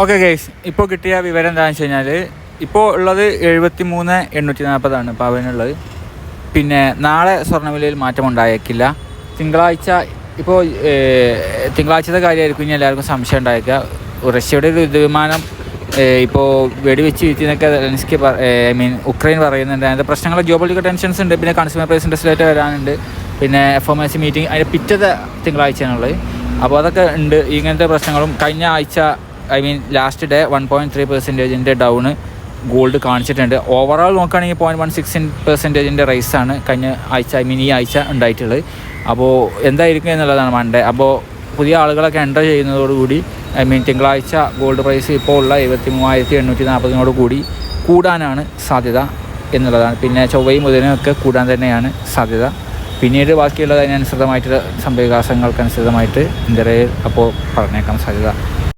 Okay guys ഇപ്പോൾ കിട്ടിയ വിവരം എന്താണെന്ന് വെച്ച് കഴിഞ്ഞാൽ ഇപ്പോൾ ഉള്ളത് എഴുപത്തി മൂന്ന് എണ്ണൂറ്റി നാൽപ്പതാണ് പവനുള്ളത് പിന്നെ നാളെ സ്വർണവിലയിൽ മാറ്റം ഉണ്ടായേക്കില്ല. തിങ്കളാഴ്ച ഇപ്പോൾ തിങ്കളാഴ്ചത്തെ കാര്യമായിരിക്കും ഇനി എല്ലാവർക്കും സംശയം ഉണ്ടായേക്കുക. റഷ്യയുടെ ഒരു വിമാനം ഇപ്പോൾ വെടിവെച്ച് വീഴ്ത്തിയെന്നൊക്കെ ലെൻസ്കി ഐ മീൻ ഉക്രൈൻ പറയുന്നുണ്ട്. അതിന്റെ പ്രശ്നങ്ങൾ ജിയോ ടെൻഷൻസ് ഉണ്ട്. പിന്നെ കൺസ്യൂമർ പ്രൈസ് ഇൻഡസ്ട്രിയായിട്ട് വരാനുണ്ട്. പിന്നെ എഫ് എം എസ് മീറ്റിംഗ് അതിന്റെ പിറ്റത്തെ തിങ്കളാഴ്ചയാണുള്ളത്. അപ്പോൾ അതൊക്കെ ഉണ്ട്. ഇങ്ങനത്തെ പ്രശ്നങ്ങളും കഴിഞ്ഞ ആഴ്ച I mean last day one point three പെർസെന്റേജിന്റെ down gold കാണിച്ചിട്ടുണ്ട്. ഓവറോൾ നോക്കുകയാണെങ്കിൽ പോയിന്റ് വൺ സിക്സ് പെർസെന്റേജിന്റെ ആണ് കഴിഞ്ഞ ആഴ്ച ഐ മീൻ ഈ ആഴ്ച ഉണ്ടായിട്ടുള്ളത്. അപ്പോൾ എന്തായിരിക്കും എന്നുള്ളതാണ് മൺഡേ അപ്പോൾ പുതിയ ആളുകളൊക്കെ എന്റർ ചെയ്യുന്നതോടുകൂടി ഐ മീൻ തിങ്കളാഴ്ച ഗോൾഡ് പ്രൈസ് ഇപ്പോൾ ഉള്ള എഴുപത്തി മൂവായിരത്തി എണ്ണൂറ്റി നാൽപ്പതിനോട് കൂടി കൂടാനാണ് സാധ്യത എന്നുള്ളതാണ്. പിന്നെ ചൊവ്വയും ബുധനും ഒക്കെ കൂടാൻ തന്നെയാണ് സാധ്യത. പിന്നീട് ബാക്കിയുള്ളത് അതിനനുസൃതമായിട്ട് സംഭവവികാസങ്ങൾക്കനുസൃതമായിട്ട് ഇന്ത്യയിൽ അപ്പോൾ പറഞ്ഞേക്കാൻ സാധ്യത.